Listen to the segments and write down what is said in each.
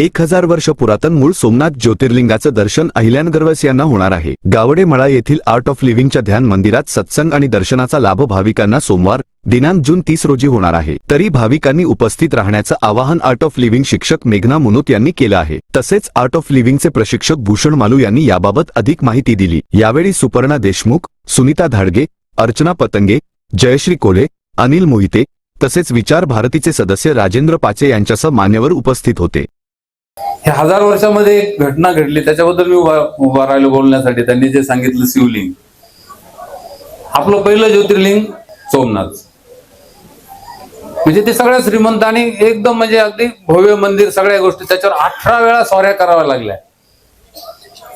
एक हजार वर्ष पुरातन मूळ सोमनाथ ज्योतिर्लिंगाचं दर्शन अहिल्यानगरवासियांना होणार आहे. गावडे मळा येथील आर्ट ऑफ लिव्हिंगच्या ध्यान मंदिरात सत्संग आणि दर्शनाचा लाभ भाविकांना सोमवार दिनांक जून तीस रोजी होणार आहे. तरी भाविकांनी उपस्थित राहण्याचं आवाहन आर्ट ऑफ लिव्हिंग शिक्षक मेघना मुनोत यांनी केलं आहे. तसेच आर्ट ऑफ लिव्हिंगचे प्रशिक्षक भूषण मालू यांनी याबाबत अधिक माहिती दिली. यावेळी सुपर्णा देशमुख सुनीता धाडगे अर्चना पतंगे जयश्री कोले अनिल मोहिते तसेच विचार भारतीचे सदस्य राजेंद्र पाचे यांच्यासह मान्यवर उपस्थित होते. हे हजार वर्षामध्ये एक घटना घडली त्याच्याबद्दल मी उभा उभा राहिलो बोलण्यासाठी. त्यांनी जे सांगितलं शिवलिंग. आपलं पहिलं ज्योतिर्लिंग सोमनाथ. म्हणजे ते सगळ्या श्रीमंत आणि एकदम म्हणजे अगदी भव्य मंदिर सगळ्या गोष्टी त्याच्यावर अठरा वेळा सौऱ्या कराव्या लागल्या.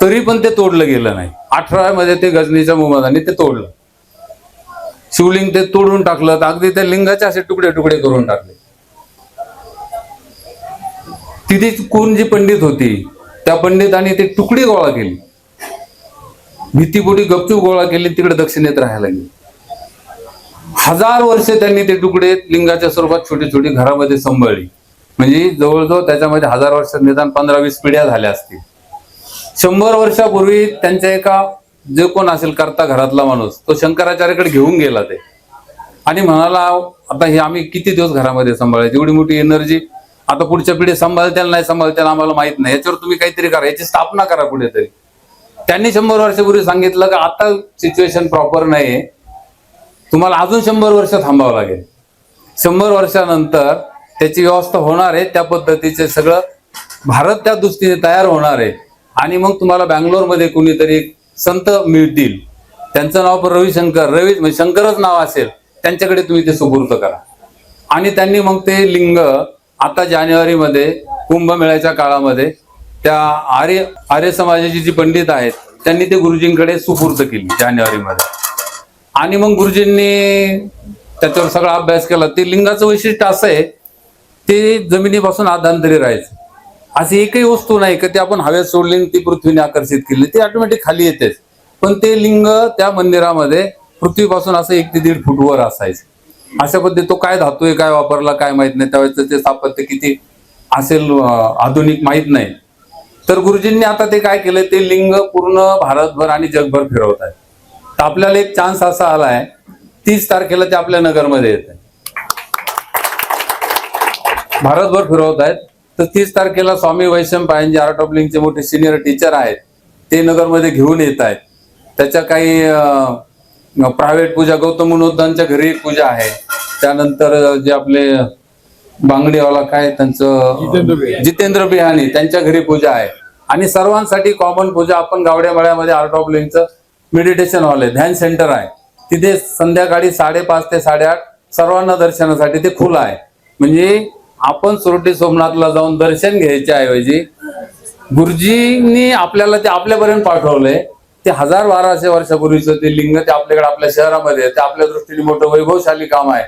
तरी पण ते तोडलं गेलं नाही. अठरा मध्ये ते गजनीच्या मुहम्मदाने ते तोडलं. शिवलिंग ते तोडून टाकलं. तर अगदी त्या लिंगाचे असे तुकडे तुकडे करून टाकले. तिथे कोण जी पंडित होती त्या पंडितांनी ते तुकडी गोळा केली. भीतीपोटी गपचूप गोळा केली तिकडे दक्षिणेत राहायला गेली. हजार वर्ष त्यांनी ते तुकडे लिंगाच्या स्वरूपात छोटी छोटी घरामध्ये सांभाळली. म्हणजे जवळजवळ त्याच्यामध्ये हजार वर्ष निदान पंधरा वीस पिढ्या झाल्या असतील. शंभर वर्षापूर्वी त्यांच्या एका जे कोण असेल करता घरातला माणूस तो शंकराचार्याकडे घेऊन गेला ते. आणि म्हणाला आता हे आम्ही किती दिवस घरामध्ये सांभाळायची? एवढी मोठी एनर्जी आता पुढच्या पिढी सांभाळत्याला नाही सांभाळत्याला आम्हाला माहीत नाही. याच्यावर तुम्ही काहीतरी करा. याची स्थापना करा कुठेतरी. त्यांनी शंभर वर्षापूर्वी सांगितलं की आता सिच्युएशन प्रॉपर नाही तुम्हाला अजून शंभर वर्ष थांबावं लागेल. शंभर वर्षानंतर त्याची व्यवस्था होणार आहे. त्या पद्धतीचे सगळं भारत त्या दृष्टीने तयार होणार आहे. आणि मग तुम्हाला बँगलोरमध्ये कुणीतरी संत मिळतील. त्यांचं नाव पण रविशंकर. रवी म्हणजे शंकरच नाव असेल. त्यांच्याकडे तुम्ही ते सुपूर्त करा. आणि त्यांनी मग ते लिंग आता जानेवारीमध्ये कुंभमेळ्याच्या काळामध्ये त्या आर्य आर्य समाजाची जी पंडित आहेत त्यांनी ते गुरुजींकडे सुपूर्द केली जानेवारीमध्ये. आणि मग गुरुजींनी त्याच्यावर सगळा अभ्यास केला. ते लिंगाचं वैशिष्ट्य असं आहे ते जमिनीपासून आधांतरी राहायचं. अशी एकही वस्तू नाही का ते आपण हवेत सोडली आणि ती पृथ्वीने आकर्षित केली. ती ऑटोमॅटिक खाली येतेच. पण ते लिंग त्या मंदिरामध्ये पृथ्वीपासून असं एक ते दीड फूट वर असायचं. अशा पद्धती तो काय धातू आहे काय वापरला काय माहीत नाही. त्यावेळेस ते स्थापत्य किती असेल आधुनिक माहीत नाही. तर गुरुजींनी आता ते काय केलं ते लिंग पूर्ण भारतभर आणि जगभर फिरवत आहे तर आपल्याला एक चान्स असा आलाय तीस तारखेला ते आपल्या नगरमध्ये येत आहे भारतभर फिरवत आहेत. तर तीस तारखेला स्वामी वैशम पायन आर्ट ऑफ लिंगचे मोठे सिनियर टीचर आहेत. ते नगरमध्ये घेऊन येत आहेत. त्याच्या काही प्रायव्हेट पूजा गौतम मुनोदांच्या घरी पूजा आहे. त्यानंतर जे आपले बांगडीवाला काय त्यांचं जितेंद्र बिहानी त्यांच्या घरी पूजा आहे. आणि सर्वांसाठी कॉमन पूजा आपण गावड्या मळ्यामध्ये आर्ट ऑफ लिंकचं मेडिटेशन हॉल आहे. ध्यान सेंटर आहे. तिथे संध्याकाळी साडेपाच ते साडेआठ सर्वांना दर्शनासाठी ते खुलं आहे. म्हणजे आपण सुरटी सोमनाथला जाऊन दर्शन घ्यायच्या ऐवजी गुरुजींनी आपल्याला ते आपल्यापर्यंत पाठवलंय. ते हजार बाराशे वर्षापूर्वीचं ते लिंग ते आपल्याकडे आपल्या शहरामध्ये. ते आपल्या दृष्टीने मोठं वैभवशाली काम आहे.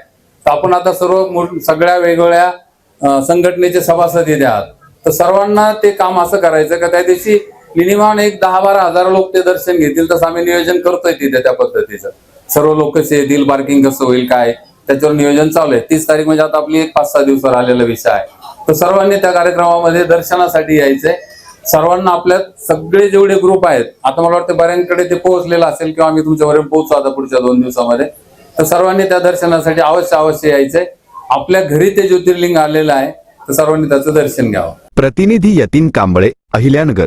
तर आपण आता सर्व सगळ्या वेगवेगळ्या संघटनेचे सभासद येते आहात. तर सर्वांना ते काम असं करायचं का त्या दिवशी मिनिमम एक दहा बारा हजार लोक ते दर्शन घेतील तसं आम्ही नियोजन करतोय तिथे त्या पद्धतीचं. सर्व लोक कसे येतील पार्किंग कसं होईल काय? त्याच्यावर नियोजन चालू आहे. तीस तारीख म्हणजे आता आपली एक पाच सहा दिवसावर आलेला विषय आहे. तर सर्वांनी त्या कार्यक्रमामध्ये दर्शनासाठी यायचंय. सर्वांना आपल्यात सगळे जेवढे ग्रुप आहेत आता मला वाटतं बऱ्यांकडे ते पोहोचलेलं असेल किंवा आम्ही तुमच्यापर्यंत पोहोचू आता पुढच्या दोन दिवसामध्ये. तर सर्वांनी त्या दर्शनासाठी अवश्य अवश्य यायचंय. आपल्या घरी ते ज्योतिर्लिंग आलेलं आहे तर सर्वांनी त्याचं दर्शन घ्यावं. प्रतिनिधी यतीन कांबळे अहिल्यानगर.